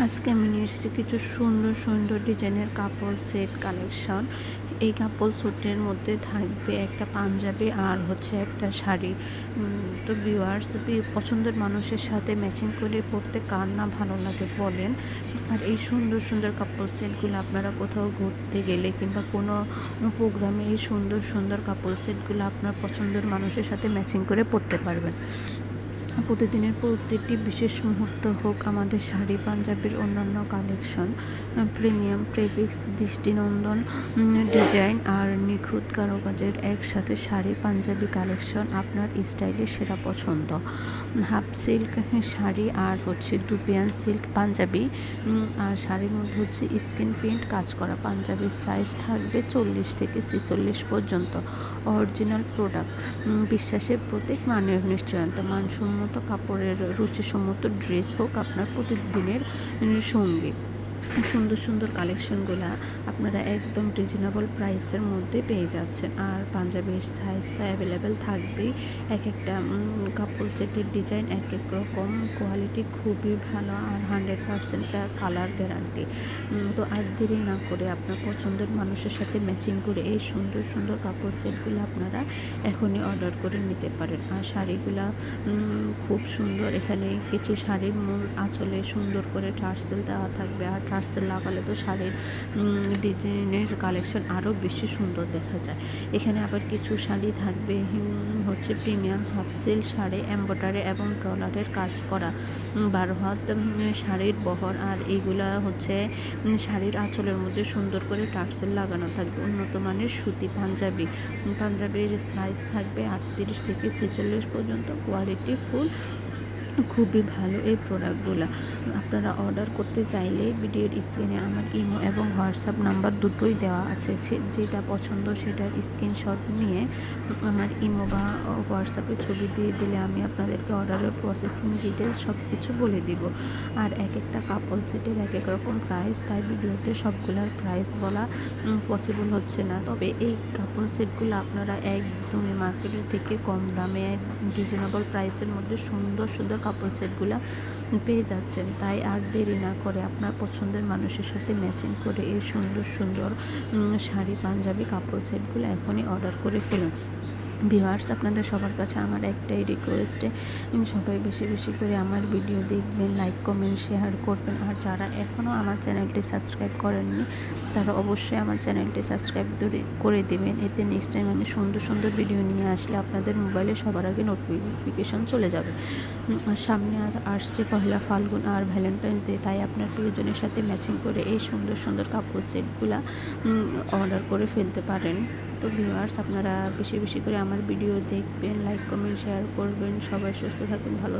আজকে আমি নিয়ে এসেছি কিছু সুন্দর সুন্দর ডিজাইনের কাপড় সেট কালেকশন। এই কাপড় সেটের মধ্যে থাকবে একটা পাঞ্জাবি আর হচ্ছে একটা শাড়ি। তো ভিউয়ার্স পছন্দের মানুষের সাথে ম্যাচিং করে পরতে কার না ভালো লাগে বলেন। আর এই সুন্দর সুন্দর কাপড় সেটগুলো আপনারা কোথাও ঘুরতে গেলে কিংবা কোনো প্রোগ্রামে এই সুন্দর সুন্দর কাপড় সেটগুলো আপনার পছন্দের মানুষের সাথে ম্যাচিং করে পরতে পারবেন। প্রতিদিনের প্রতিটি বিশেষ মুহূর্ত হোক, আমাদের শাড়ি, পাঞ্জাবির অন্যান্য কালেকশন প্রিমিয়াম প্রেবিক্স দৃষ্টিনন্দন ডিজাইন আর নিখুঁত কারুকাজের একসাথে শাড়ি, পাঞ্জাবি কালেকশন আপনার স্টাইলের সেরা পছন্দ। হাফ সিল্ক শাড়ি আর হচ্ছে দুপিয়ান সিল্ক পাঞ্জাবি আর শাড়ির মধ্যে হচ্ছে স্কিন প্রিন্ট কাজ করা পাঞ্জাবির সাইজ থাকবে চল্লিশ থেকে ছেচল্লিশ পর্যন্ত। অরিজিনাল প্রোডাক্ট বিশ্বাসের প্রতীক, মানের নিশ্চয়তা, মানসম্মত কাপড়ের রুচিসম্মত ড্রেস হোক আপনার প্রতিদিনের সঙ্গী। সুন্দর সুন্দর কালেকশনগুলো আপনারা একদম রিজনেবল প্রাইসের মধ্যে পেয়ে যাচ্ছেন। আর পাঞ্জাবির সাইজ তো অ্যাভেলেবেল থাকবেই। এক একটা কাপড় সেটের ডিজাইন এক এক রকম। কোয়ালিটি খুবই ভালো আর হান্ড্রেড পারসেন্ট কালার গ্যারান্টি তো আর দেরি না করে আপনার পছন্দের মানুষের সাথে ম্যাচিং করে এই সুন্দর সুন্দর কাপড় সেটগুলো আপনারা এখনই অর্ডার করে নিতে পারেন। আর শাড়িগুলা খুব সুন্দর। এখানে কিছু শাড়ির মূল আঁচলে সুন্দর করে টার্সেল দেওয়া থাকবে। আর টার্সেল লাগালে তো শাড়ির ডিজাইনের কালেকশন আরও বেশি সুন্দর দেখা যায়। এখানে আবার কিছু শাড়ি থাকবে হচ্ছে premium half silk sari embroidery এবং ডলারের কাজ করা। বারো হাত শাড়ির বহর আর এইগুলা হচ্ছে শাড়ির আঁচলের মধ্যে সুন্দর করে টার্সেল লাগানো থাকবে। উন্নত মানের সুতি পাঞ্জাবি। পাঞ্জাবির সাইজ থাকবে আটত্রিশ থেকে ছেচল্লিশ পর্যন্ত। কোয়ালিটি ফুল খুবই ভালো এই প্রোডাক্টগুলো আপনারা অর্ডার করতে চাইলে ভিডিওর স্ক্রিনে আমার ইমো এবং হোয়াটসঅ্যাপ নাম্বার দুটোই দেওয়া আছে। যেটা পছন্দ সেটার স্ক্রিনশট নিয়ে আমার ইমো বা হোয়াটসঅ্যাপে ছবি দিয়ে দিলে আমি আপনাদেরকে অর্ডারের প্রসেসিং ডিটেলস সব কিছু বলে দিব। আর এক একটা কাপড় সেটের এক এক রকম প্রাইস তাই ভিডিওতে সবগুলোর প্রাইস বলা পসিবল হচ্ছে না। তবে এই কাপড় সেটগুলো আপনারা একদমই মার্কেটের থেকে কম দামে রিজনেবল প্রাইসের মধ্যে সুন্দর সুন্দর কাপড় সেটগুলো পেয়ে যাচ্ছেন। তাই আর দেরি না করে আপনার পছন্দের মানুষের সাথে ম্যাচিং করে এই সুন্দর সুন্দর শাড়ি, পাঞ্জাবি, কাপড় সেটগুলো এখনই অর্ডার করে ফেলুন। ভিউয়ার্স, আপনাদের সবার কাছে আমার একটাই রিকোয়েস্টে সবাই বেশি বেশি করে আমার ভিডিও দেখবেন লাইক কমেন্ট শেয়ার করবেন। আর যারা এখনও আমার চ্যানেলটি সাবস্ক্রাইব করেননি, তারা অবশ্যই আমার চ্যানেলটি সাবস্ক্রাইব করে দেবেন। এতে নেক্সট টাইম আমি সুন্দর সুন্দর ভিডিও নিয়ে আসলে আপনাদের মোবাইলে সবার আগে নোটিফিকেশন চলে যাবে। সামনে আজ আসছে পহেলা ফাল্গুন আর ভ্যালেন্টাইন্স ডে তাই আপনার প্রিয়জনের সাথে ম্যাচিং করে এই সুন্দর সুন্দর কাপড় সেটগুলা অর্ডার করে ফেলতে পারেন। তো ভিউয়ার্স আপনারা বেশি বেশি করে আমার ভিডিও দেখবেন লাইক কমেন্ট শেয়ার করবেন। সবাই সুস্থ থাকবেন ভালো